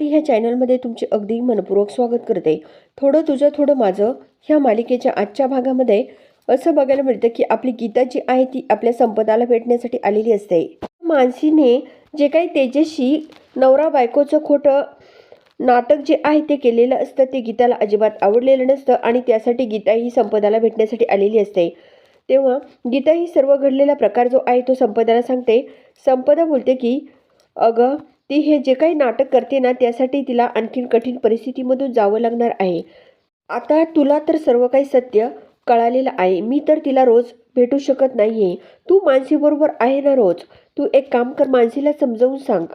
मराठी ह्या चॅनलमध्ये तुमचे अगदी मनपूर्वक स्वागत करते. थोडं तुझं थोडं माझं ह्या मालिकेच्या आजच्या भागामध्ये असं बघायला मिळतं की आपली गीता जी आहे ती आपल्या संपदाला भेटण्यासाठी आलेली असते. मानसीने जे काही तेजस्वी नवरा बायकोचं खोटं नाटक जे आहे ते केलेलं असतं ते गीताला अजिबात आवडलेलं नसतं आणि त्यासाठी गीता ही संपदाला भेटण्यासाठी आलेली असते. तेव्हा गीता ही सर्व घडलेला प्रकार जो आहे तो संपदाला सांगते. संपदा बोलते की अगं ती हे जे काही नाटक करते ना त्यासाठी तिला आणखीन कठीण परिस्थितीमधून जावं लागणार आहे. आता तुला तर सर्व काही सत्य कळालेलं आहे. मी तर तिला रोज भेटू शकत नाही आहे तू मानसीबरोबर आहे ना रोज? तू एक काम कर मानसीला समजावून सांग.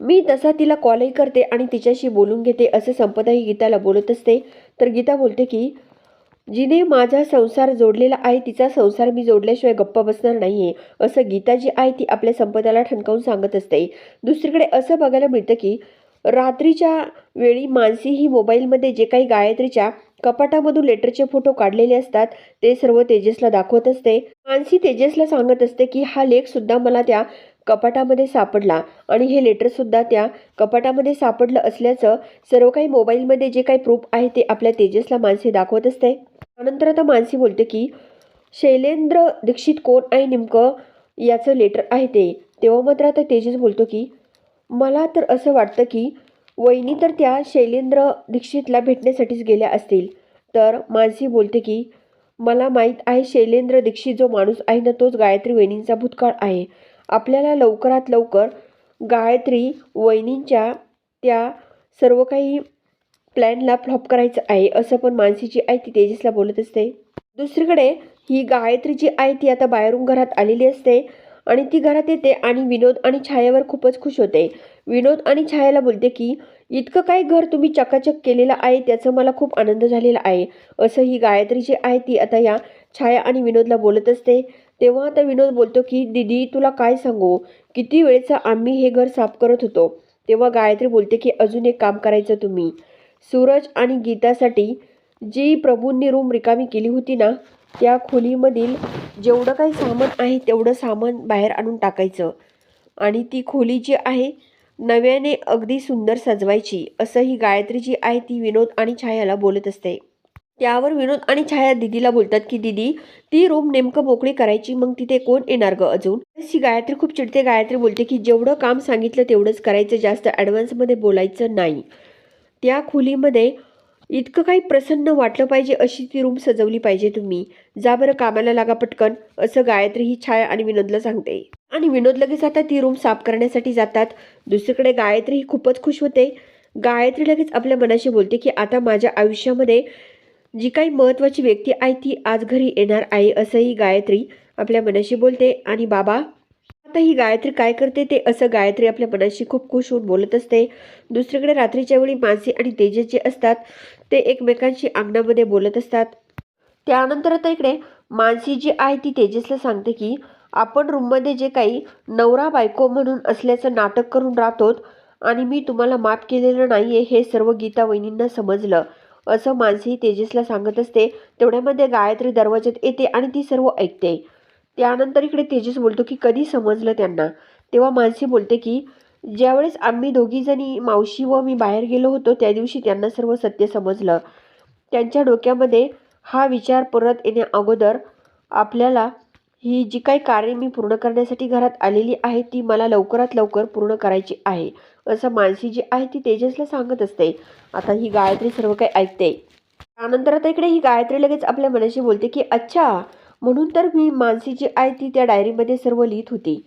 मी तसा तिला कॉलही करते आणि तिच्याशी बोलून घेते असं संपदाही गीताला बोलत असते. तर गीता बोलते की जिने माझा संसार जोडलेला आहे तिचा संसार मी जोडल्याशिवाय गप्पा बसणार नाही आहे असं गीता जी आहे ती आपल्या संपदाला ठणकावून सांगत असते. दुसरीकडे असं बघायला मिळतं की रात्रीच्या वेळी मानसी ही मोबाईलमध्ये जे काही गायत्रीच्या कपाटामधून लेटरचे फोटो काढलेले असतात ते सर्व तेजसला दाखवत असते. मानसी तेजसला सांगत असते की हा लेख सुद्धा मला त्या कपाटामध्ये सापडला आणि हे लेटरसुद्धा त्या कपाटामध्ये सापडलं असल्याचं सर्व काही मोबाईलमध्ये जे काही प्रूफ आहे ते आपल्या तेजसला मानसी दाखवत असते. त्यानंतर आता मानसी बोलते की शैलेंद्र दीक्षित कोण आहे नेमकं? याचं लेटर आहे ते. तेव्हा मात्र आता तेजस बोलतो की मला तर असं वाटतं की वहिनी तर त्या शैलेंद्र दीक्षितला भेटण्यासाठीच गेल्या असतील. तर मानसी बोलते की मला माहीत आहे शैलेंद्र दीक्षित जो माणूस आहे ना तोच गायत्री वहिनींचा भूतकाळ आहे. आपल्याला लवकरात लवकर गायत्री वहिनींच्या त्या सर्व काही प्लॅनला फ्लॉप करायचं आहे असं पण मानसीची आई ती तेजसला बोलत असते. दुसरीकडे ही गायत्री जी आहे ती आता बाहेरून घरात आलेली असते आणि ती घरात येते आणि विनोद आणि छायावर खूपच खुश होते. विनोद आणि छायाला बोलते की इतकं काही घर तुम्ही चकाचक केलेलं आहे त्याचं मला खूप आनंद झालेला आहे. असं ही गायत्री जी आहे ती आता या छाया आणि विनोदला बोलत असते. तेव्हा आता विनोद बोलतो की दीदी तुला काय सांगू? किती वेळेचं आम्ही हे घर साफ करत होतो. तेव्हा गायत्री बोलते की अजून एक काम करायचं तुम्ही. सूरज आणि गीतासाठी जी प्रभूंनी रूम रिकामी केली होती ना त्या खोलीमधील जेवढं काही सामान आहे तेवढं सामान बाहेर आणून टाकायचं. आणि ती खोली जी आहे नव्याने अगदी सुंदर सजवायची असं ही गायत्री जी आहे ती विनोद आणि छायाला बोलत असते. त्यावर विनोद आणि छाया दिदीला बोलतात की दिदी ती रूम नेमकं मोकळी करायची मग तिथे कोण येणार ग अजून? ही गायत्री खूप चिडते. गायत्री बोलते की जेवढं काम सांगितलं तेवढंच करायचं जास्त ॲडव्हान्समध्ये बोलायचं नाही. त्या खोलीमध्ये इतकं काही प्रसन्न वाटलं पाहिजे अशी ती रूम सजवली पाहिजे तुम्ही. जा बरं कामाला लागा पटकन असं गायत्री ही छाया आणि विनोदला सांगते. आणि विनोद लगेच आता ती रूम साफ करण्यासाठी जातात. दुसरीकडे गायत्री ही खूपच खुश होते. गायत्री लगेच आपल्या मनाशी बोलते की आता माझ्या आयुष्यामध्ये जी काही महत्त्वाची व्यक्ती आहे ती आज घरी येणार आहे असंही गायत्री आपल्या मनाशी बोलते. आणि बाबा आता ही गायत्री काय करते ते असं गायत्री आपल्या मनाशी खूप खुश होऊन बोलत असते. दुसरीकडे रात्रीच्या वेळी मानसी आणि तेजस जे असतात ते एकमेकांशी अंगणामध्ये बोलत असतात. त्यानंतर आता इकडे मानसी जी आहे ती तेजसला सांगते की आपण रूममध्ये जे काही नवरा बायको म्हणून असल्याचं नाटक करून राहतो आणि मी तुम्हाला माफ केलेलं नाही आहे हे सर्व गीता वहिनींना समजलं. असं मानसी तेजसला सांगत असते. तेवढ्यामध्ये गायत्री दरवाज्यात येते आणि ती सर्व ऐकते. त्यानंतर इकडे तेजस बोलतो की कधी समजलं त्यांना? तेव्हा मानसी बोलते की ज्यावेळेस आम्ही दोघीजणी मावशी व मी बाहेर गेलो होतो त्या दिवशी त्यांना सर्व सत्य समजलं. त्यांच्या डोक्यामध्ये हा विचार परत येण्या अगोदर आपल्याला ही जी काही कार्य मी पूर्ण करण्यासाठी घरात आलेली आहे ती मला लवकरात लवकर पूर्ण करायची आहे असं मानसी जी आहे ती तेजसला सांगत असते. आता ही गायत्री सर्व काही ऐकते. त्यानंतर आता इकडे ही गायत्री लगेच आपल्या मनाशी बोलते की अच्छा म्हणून तर मी मानसी जी आहे ती त्या डायरीमध्ये सर्व लिहित होती.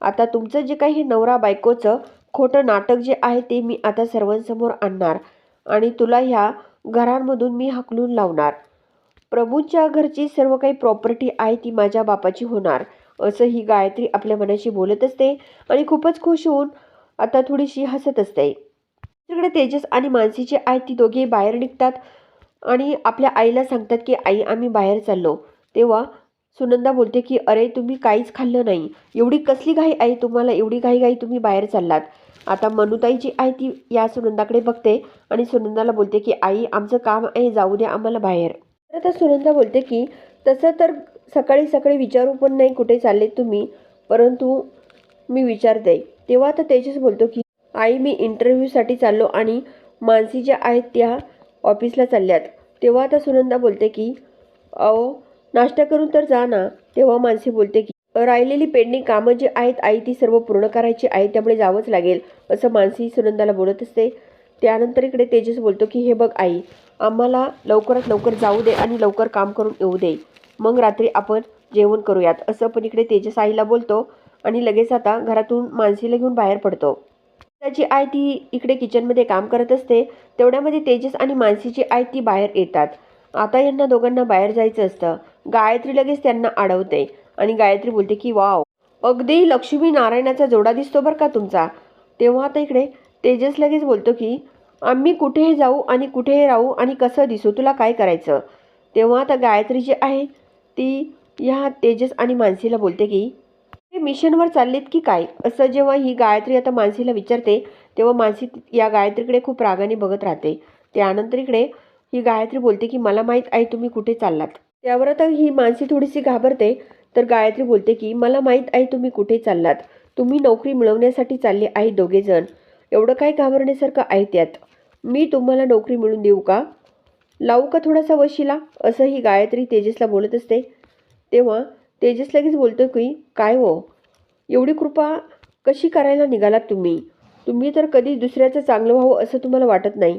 आता तुमचं जे काही हे नवरा बायकोचं खोटं नाटक जे आहे ते मी आता सर्वांसमोर आणणार आणि तुला ह्या घरांमधून मी हकलून लावणार. प्रभूंच्या घरची सर्व काही प्रॉपर्टी आहे ती माझ्या बापाची होणार. असं ही गायत्री आपल्या मनाशी बोलत असते आणि खूपच खुश होऊन आता थोडीशी हसत असते. तिकडे तेजस आणि मानसीची आहे ती दोघे बाहेर निघतात आणि आपल्या आईला सांगतात की आई आम्ही बाहेर चाललो. तेव्हा सुनंदा बोलते की अरे तुम्ही काहीच खाल्लं नाही. एवढी कसली घाई आहे तुम्हाला? एवढी घाई घाई तुम्ही बाहेर चाललात. आता मनुताई जी आहे ती या सुनंदाकडे बघते आणि सुनंदाला बोलते की आई आमचं काम आहे जाऊ द्या आम्हाला बाहेर. तर आता सुनंदा बोलते की तसं तर सकाळी सकाळी विचारू पण नाही कुठे चालले तुम्ही परंतु मी विचारते. तेव्हा आता तेजस बोलतो की आई मी इंटरव्ह्यूसाठी चाललो आणि मानसी ज्या आहेत त्या ऑफिसला चालल्यात. तेव्हा आता सुनंदा बोलते की अहो नाश्ता करून तर जा ना. तेव्हा मानसी बोलते की राहिलेली पेंडिंग कामं जी आहेत आई ती सर्व पूर्ण करायची आहे त्यामुळे जावंच लागेल असं मानसी सुनंदाला बोलत असते. त्यानंतर इकडे तेजस बोलतो की हे बघ आई आम्हाला लवकरात लवकर जाऊ दे आणि लवकर काम करून येऊ दे. मग रात्री आपण जेवण करूयात. असं पण इकडे तेजस आईला बोलतो आणि लगेच आता घरातून मानसीला घेऊन बाहेर पडतो. त्याची आई ती इकडे किचनमध्ये काम करत असते. तेवढ्यामध्ये तेजस आणि मानसीची आई ती बाहेर येतात. आता यांना दोघांना बाहेर जायचं असतं. गायत्री लगेच त्यांना अडवते आणि गायत्री बोलते की वाव अगदी लक्ष्मी नारायणाचा जोडा दिसतो बरं का तुमचा. तेव्हा आता इकडे तेजस लगेच बोलतो की आम्ही कुठेही जाऊ आणि कुठेही राहू आणि कसं दिसू? तुला काय करायचं? तेव्हा आता गायत्री जी आहे ती ह्या तेजस आणि मानसीला बोलते की ते मिशनवर चाललेत की काय? असं जेव्हा ही गायत्री आता मानसीला विचारते तेव्हा मानसी या गायत्रीकडे खूप रागाने बघत राहते. त्यानंतर इकडे ही गायत्री बोलते की मला माहीत आहे तुम्ही कुठे चाललात. त्यावर आता ही मानसी थोडीशी घाबरते. तर गायत्री बोलते की मला माहीत आहे तुम्ही कुठे चाललात. तुम्ही नोकरी मिळवण्यासाठी चालले आहे दोघेजण. एवढं काय घाबरण्यासारखं आहे त्यात? मी तुम्हाला नोकरी मिळून देऊ का? लावू का थोडासा वशिला? असं ही गायत्री तेजसला बोलत असते. तेव्हा तेजस लगेच बोलतो की काय हो? एवढी कृपा कशी करायला निघालात तुम्ही? तुम्ही तर कधी दुसऱ्याचं चांगलं व्हावं असं तुम्हाला वाटत नाही.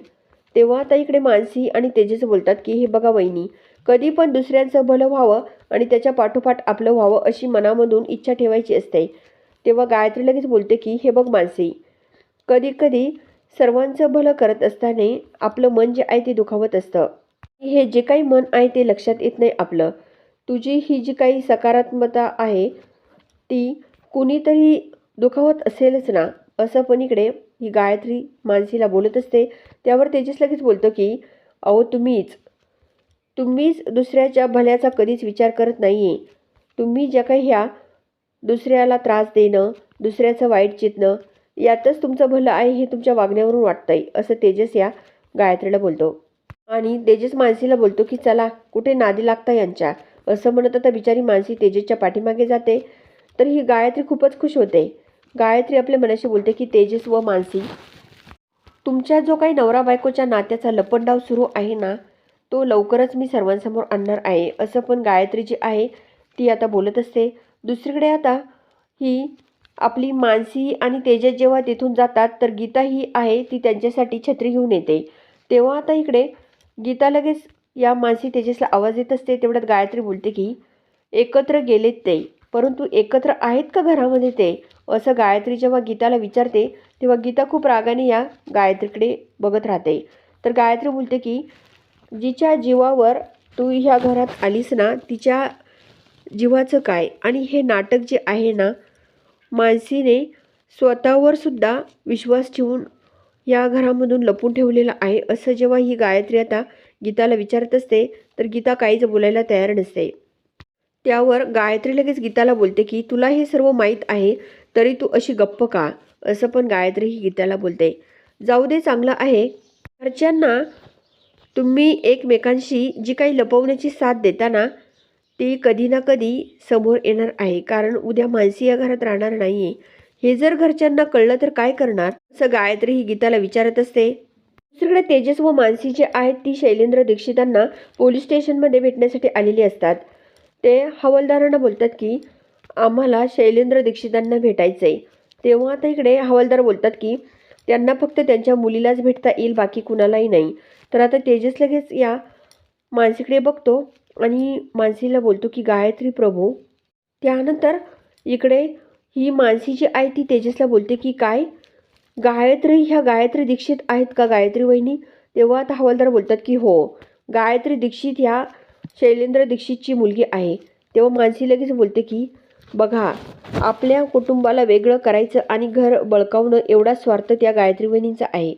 तेव्हा आता इकडे मानसी आणि तेजस बोलतात की हे बघा वहिनी कधी पण दुसऱ्यांचं भलं व्हावं आणि त्याच्या पाठोपाठ आपलं व्हावं अशी मनामधून इच्छा ठेवायची असते. तेव्हा गायत्री लगेच बोलते की हे बघ मानसी कधी कधी सर्वांचं भलं करत असताना आपलं मन जे आहे ते दुखावत असतं. हे जे काही मन आहे ते लक्षात येत नाही आपलं. तुझी ही जी काही सकारात्मकता आहे ती कुणीतरी दुखावत असेलच ना? असं पण इकडे ही गायत्री मानसीला बोलत असते. त्यावर तेजस लगेच बोलतो की अहो तुम्हीच तुम्हीच दुसऱ्याच्या भल्याचा कधीच विचार करत नाही आहे तुम्ही ज्या काही ह्या दुसऱ्याला त्रास देणं दुसऱ्याचं वाईट चितणं यातच तुमचं भलं आहे हे तुमच्या वागण्यावरून वाटतं आहे असं तेजस या गायत्रीला बोलतो. आणि तेजस मानसीला बोलतो की चला कुठे नादी लागता यांच्या? असं म्हणत आता बिचारी मानसी तेजसच्या पाठीमागे जाते. तर ही गायत्री खूपच खुश होते. गायत्री आपल्या मनाशी बोलते की तेजस व मानसी तुमच्या जो काही नवरा बायकोच्या नात्याचा लपंडाव सुरू आहे ना तो लवकरच मी सर्वांसमोर आणणार आहे. असं पण गायत्री जी आहे ती आता बोलत असते. दुसरीकडे आता ही आपली मानसी आणि तेजस जेव्हा तिथून जातात तर गीता ही आहे ती त्यांच्यासाठी छत्री घेऊन येते. तेव्हा आता इकडे गीता लगेच या मानसी तेजसला आवाज येत असते. तेवढ्यात गायत्री बोलते की एकत्र गेलेत ते. परंतु एकत्र आहेत का घरामध्ये ते? असं गायत्री जेव्हा गीताला विचारते तेव्हा गीता खूप रागाने या गायत्रीकडे बघत राहते. तर गायत्री बोलते की जिच्या जीवावर तू ह्या घरात आलीस ना तिच्या जीवाचं काय? आणि हे नाटक जे आहे ना मानसीने स्वतःवर सुद्धा विश्वास ठेवून या घरामधून लपून ठेवलेलं आहे. असं जेव्हा ही गायत्री आता गीताला विचारत असते तर गीता काहीच बोलायला तयार नसते. त्यावर गायत्री लगेच गीताला बोलते की तुला हे सर्व माहीत आहे तरी तू अशी गप्प का? असं पण गायत्री ही गीताला बोलते. जाऊ दे चांगलं आहे. घरच्यांना तुम्ही एकमेकांशी जी काही लपवण्याची साथ देता ना ती कधी ना कधी समोर येणार आहे. कारण उद्या मानसी या घरात राहणार नाही आहे हे जर घरच्यांना कळलं तर काय करणार? असं गायत्री ही गीताला विचारत असते. दुसरीकडे तेजस व मानसी जे आहेत ती शैलेंद्र दीक्षितांना पोलीस स्टेशनमध्ये भेटण्यासाठी आलेली असतात. ते हवालदारांना बोलतात की आम्हाला शैलेंद्र दीक्षितांना भेटायचं आहे तेव्हा आता इकडे हवालदार बोलतात की त्यांना फक्त त्यांच्या मुलीलाच भेटता येईल बाकी कुणालाही नाही. तर आता तेजस लगेच या मानसीकडे बघतो आणि मानसीला बोलतो की गायत्री प्रभू. त्यानंतर इकडे ही मानसी जी आहे ती तेजसला बोलते की काय? गायत्री ह्या गायत्री दीक्षित आहेत का गायत्री वहिनी? तेव्हा आता हवालदार बोलतात की हो गायत्री दीक्षित ह्या शैलेंद्र दीक्षितची मुलगी आहे. तेव्हा मानसी लगेच बोलते की बघा आपल्या कुटुंबाला वेगळं करायचं आणि घर बळकावणं एवढा स्वार्थ त्या गायत्री वहिनींचा आहे.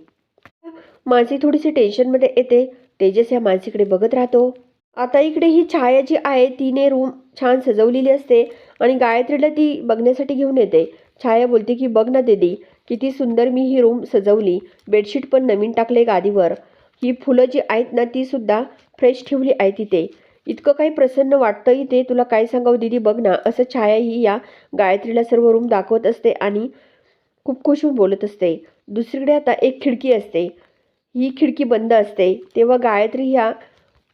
मानसी थोडीशी टेन्शनमध्ये येते. तेजस या मानसीकडे बघत राहतो. आता इकडे ही छाया जी आहे तिने रूम छान सजवलेली असते आणि गायत्रीला ती बघण्यासाठी घेऊन येते. छाया बोलते की बघ ना दीदी किती सुंदर मी ही रूम सजवली. बेडशीट पण नवीन टाकले गादीवर. ही फुलं जी आहेत ना ती सुद्धा फ्रेश ठेवली आहे तिथे. इतकं काही प्रसन्न वाटतं इथे तुला काय सांगावं दीदी बघ ना. असं छाया ही या गायत्रीला सर्व रूम दाखवत असते आणि खूप खुश होऊन बोलत असते. दुसरीकडे आता एक खिडकी असते. ही खिडकी बंद असते. तेव्हा गायत्री ह्या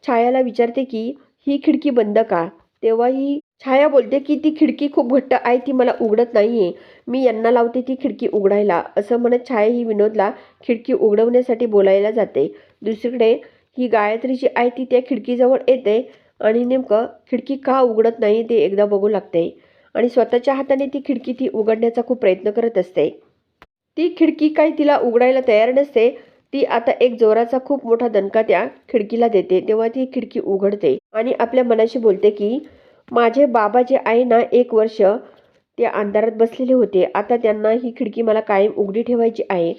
छायाला विचारते की ही खिडकी बंद का? तेव्हा ही छाया बोलते की ती खिडकी खूप घट्ट आहे ती मला उघडत नाही आहे मी यांना लावते ती खिडकी उघडायला. असं म्हणत छाया ही विनोदला खिडकी उघडवण्यासाठी बोलायला जाते. दुसरीकडे ही गायत्री जी आहे ती त्या खिडकीजवळ येते आणि नेमकं खिडकी का उघडत नाही ते एकदा बघू लागते. आणि स्वतःच्या हाताने ती खिडकी ती उघडण्याचा खूप प्रयत्न करत असते. ती खिडकी काही तिला उघडायला तयार नसते ती आता एक जोराचा खूप मोठा दणका त्या खिडकीला देते. तेव्हा ती खिडकी उघडते आणि आपल्या मनाशी बोलते की माझे बाबा जे आहे ना एक वर्ष ते अंधारात बसलेले होते. आता त्यांना ही खिडकी मला कायम उघडी ठेवायची आहे.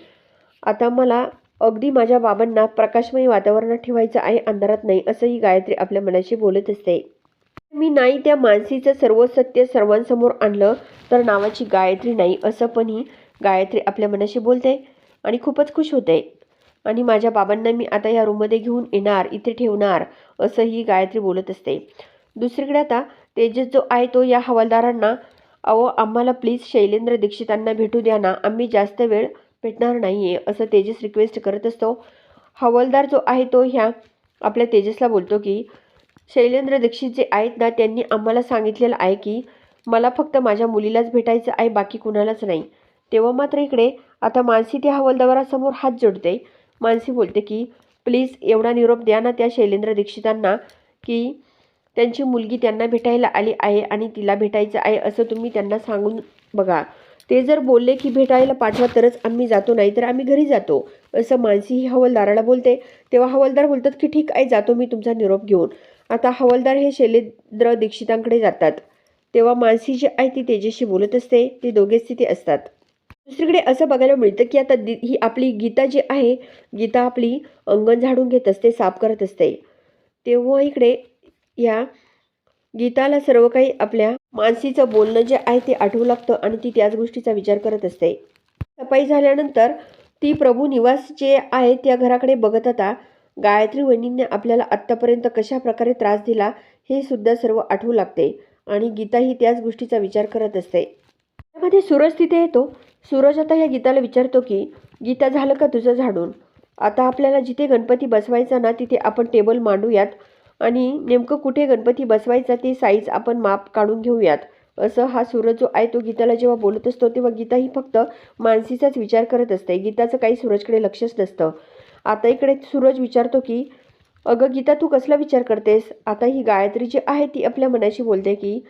आता मला अगदी माझ्या बाबांना प्रकाशमयी वातावरणात ठेवायचं आहे. अंधारात नाही असं ही गायत्री आपल्या मनाशी बोलत असते. मी नाही त्या मानसीचं सर्व सत्य सर्वांसमोर आणलं तर नावाची गायत्री नाही असं पण ही गायत्री आपल्या मनाशी बोलते आणि खूपच खुश होते. आणि माझ्या बाबांना मी आता या रूममध्ये घेऊन येणार इथे ठेवणार असं ही गायत्री बोलत असते. दुसरीकडे आता तेजस जो आहे तो या हवालदारांना अहो आम्हाला प्लीज शैलेंद्र दीक्षितांना भेटू द्या ना आम्ही जास्त वेळ भेटणार नाही आहे असं तेजस रिक्वेस्ट करत असतो. हवालदार जो आहे तो ह्या आपल्या तेजसला बोलतो की शैलेंद्र दीक्षित जे आहेत ना त्यांनी आम्हाला सांगितलेलं आहे की मला फक्त माझ्या मुलीलाच भेटायचं आहे बाकी कुणालाच नाही. तेव्हा मात्र इकडे आता मानसी त्या हवालदारासमोर हात जोडते. मानसी बोलते की प्लीज एवढा निरोप द्या ना त्या शैलेंद्र दीक्षितांना की त्यांची मुलगी त्यांना भेटायला आली आहे आणि तिला भेटायचं आहे असं तुम्ही त्यांना सांगून बघा. ते जर बोलले की भेटायला पाठवा तरच आम्ही जातो नाही तर आम्ही घरी जातो असं मानसी ही हवालदाराला बोलते. तेव्हा हवालदार बोलतात की ठीक आहे जातो मी तुमचा निरोप घेऊन. आता हवालदार हे शैलेंद्र दीक्षितांकडे जातात. तेव्हा मानसी जी आहे ती तेजेशी बोलत असते. ते दोघेच तिथे असतात. दुसरीकडे असं बघायला मिळतं की आता ही आपली गीता जी आहे गीता आपली अंगण झाडून घेत असते साफ करत असते. तेव्हा इकडे या गीताला सर्व काही आपल्या मानसीचं बोलणं जे आहे ते आठवू लागतं आणि ती त्याच गोष्टीचा विचार करत असते. सफाई झाल्यानंतर ती प्रभू निवास जे आहे त्या घराकडे बघत आता गायत्री वहिनींनी आपल्याला आत्तापर्यंत कशा प्रकारे त्रास दिला हे सुद्धा सर्व आठवू लागते आणि गीता ही त्याच गोष्टीचा विचार करत असते. त्यामध्ये सूरज तिथे येतो. सूरज आता या गीताला विचारतो की गीता झालं का तुझं झाडून? आता आपल्याला जिथे गणपती बसवायचा ना तिथे आपण टेबल मांडूयात आणि नेमकं कुठे गणपती बसवायचा ते साईज आपण माप काढून घेऊयात. असं हा सूरज जो आहे तो गीताला जेव्हा बोलत असतो तेव्हा गीता ही फक्त मानसीचाच विचार करत असते. गीताचं काही सूरजकडे लक्षच नसतं. आता इकडे सूरज विचारतो की अगं गीता तू कसला विचार करतेस? आता ही गायत्री जी आहे ती आपल्या मनाशी बोलते की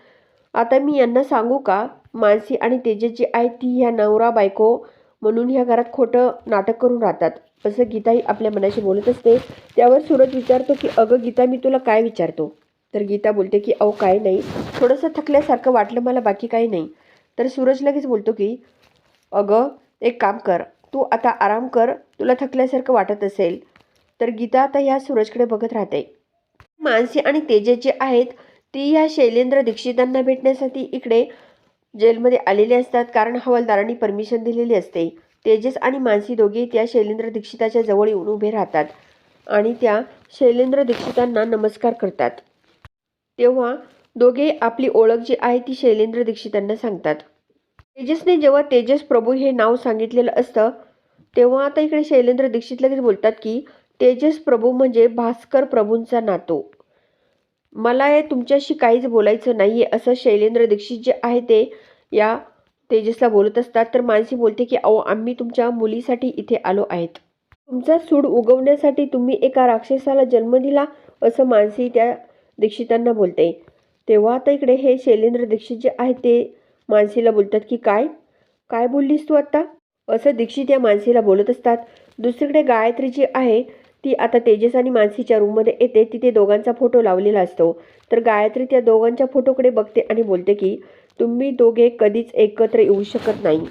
आता मी यांना सांगू का? मानसी आणि तेजस जी आहे ती ह्या नवरा बायको म्हणून ह्या घरात खोटं नाटक करून राहतात. असं गीताही आपल्या मनाशी बोलत असते. त्यावर सूरज विचारतो की अगं गीता मी तुला काय विचारतो? तर गीता बोलते की अहो काय नाही. थोडंसं थकल्यासारखं वाटलं मला बाकी काही नाही. तर सूरज लगेच बोलतो की अगं एक काम कर. तू आता आराम कर. तुला थकल्यासारखं वाटत असेल. तर गीता आता ह्या सूरजकडे बघत राहते. मानसी आणि तेजे जे आहेत. ती ह्या शैलेंद्र दीक्षितांना भेटण्यासाठी इकडे जेलमध्ये आलेले असतात कारण हवालदारांनी परमिशन दिलेली असते. तेजस आणि मानसी दोघे त्या शैलेंद्र दीक्षिताच्या जवळ येऊन उभे राहतात आणि त्या शैलेंद्र दीक्षितांना नमस्कार करतात. तेव्हा दोघे आपली ओळख जी आहे ती शैलेंद्र दीक्षितांना सांगतात. तेजसने जेव्हा तेजस प्रभू हे नाव सांगितलेलं असतं तेव्हा आता इकडे शैलेंद्र दीक्षित लगेच बोलतात की तेजस प्रभू म्हणजे भास्कर प्रभूंचा नातो. मला हे तुमच्याशी काहीच बोलायचं नाही आहे असं शैलेंद्र दीक्षित जे आहे ते या तेजसला बोलत असतात. तर मानसी बोलते की अहो आम्ही तुमच्या मुलीसाठी इथे आलो आहेत. तुमचा सूड उगवण्यासाठी तुम्ही एका राक्षसाला जन्म दिला असं मानसी त्या दीक्षितांना बोलते. तेव्हा आता इकडे हे शैलेंद्र दीक्षित जे आहे ते मानसीला बोलतात की काय? काय बोललीस तू आत्ता असं दीक्षित या मानसीला बोलत असतात. दुसरीकडे गायत्री जी आहे ती आता तेजस आणि मानसीच्या रूममध्ये येते तिथे दोघांचा फोटो लावलेला असतो. तर गायत्री त्या दोघांच्या फोटोकडे बघते आणि बोलते की तुम्ही दोघे कधीच एकत्र येऊ शकत नाही.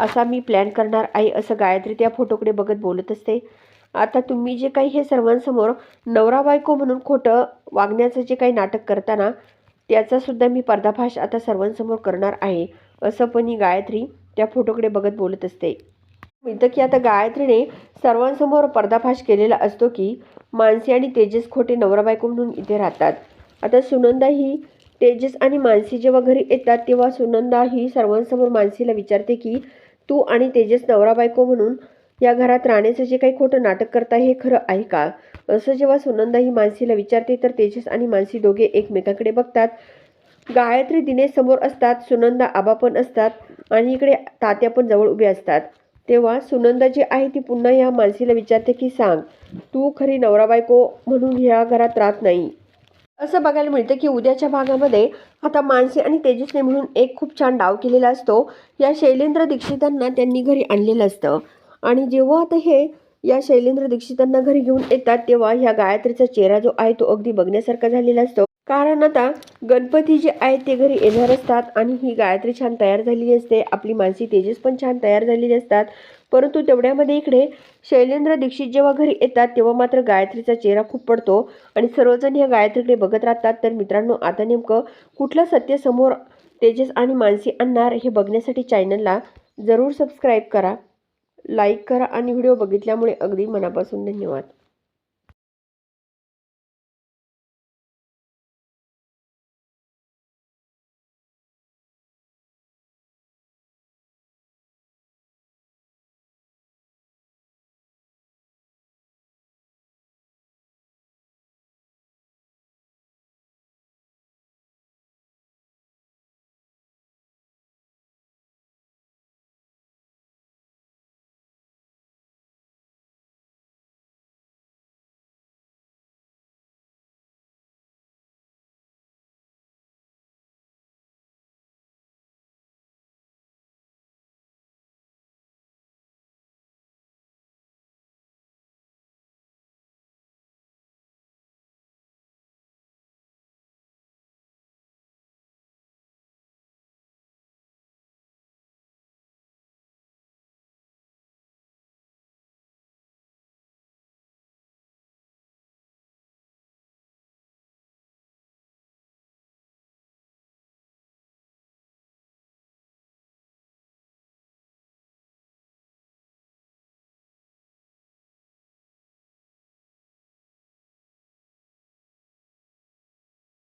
असा मी प्लॅन करणार आहे असं गायत्री त्या फोटोकडे बघत बोलत असते. आता तुम्ही जे काही हे सर्वांसमोर नवरा बायको म्हणून खोटं वागण्याचं जे काही नाटक करताना त्याचासुद्धा मी पर्दाफाश आता सर्वांसमोर करणार आहे असं पण ही गायत्री त्या फोटोकडे बघत बोलत असते. मिळतं की आता गायत्रीने सर्वांसमोर पर्दाफाश केलेला असतो की मानसी आणि तेजस खोटे नवरा बायको म्हणून इथे राहतात. आता सुनंदा ही तेजस आणि मानसी जेव्हा घरी येतात तेव्हा सुनंदा ही सर्वांसमोर मानसीला विचारते की तू आणि तेजस नवरा बायको म्हणून या घरात राहण्याचं जे काही खोटं नाटक करताय हे खरं आहे का? असं जेव्हा सुनंदा ही मानसीला विचारते तर तेजस आणि मानसी दोघे एकमेकांकडे बघतात. गायत्री दिनेश समोर असतात सुनंदा आबा पण असतात आणि इकडे तात्या पण जवळ उभे असतात. तेव्हा सुनंदा जी आहे ती पुन्हा या मानसीला विचारते की सांग तू खरी नवरा बायको म्हणून ह्या घरात राहत नाही. असं बघायला मिळतं की उद्याच्या भागामध्ये आता मानसी आणि तेजसने म्हणून एक खूप छान डाव केलेला असतो. या शैलेंद्र दीक्षितांना त्यांनी घरी आणलेलं असतं. आणि जेव्हा आता हे या शैलेंद्र दीक्षितांना घरी घेऊन येतात तेव्हा ह्या गायत्रीचा चेहरा जो आहे तो अगदी बघण्यासारखा झालेला असतो. कारण आता गणपती जे आहेत ते घरी येणार असतात आणि ही गायत्री छान तयार झालेली असते. आपली मानसी तेजस पण छान तयार झालेली असतात. परंतु तेवढ्यामध्ये इकडे शैलेंद्र दीक्षित जेव्हा घरी येतात तेव्हा मात्र गायत्रीचा चेहरा खूप पडतो आणि सर्वजण ह्या गायत्रीकडे बघत राहतात. तर मित्रांनो आता नेमकं कुठलं सत्य समोर तेजस आणि मानसी आणणार हे बघण्यासाठी चॅनलला जरूर सबस्क्राईब करा लाईक करा आणि व्हिडिओ बघितल्यामुळे अगदी मनापासून धन्यवाद.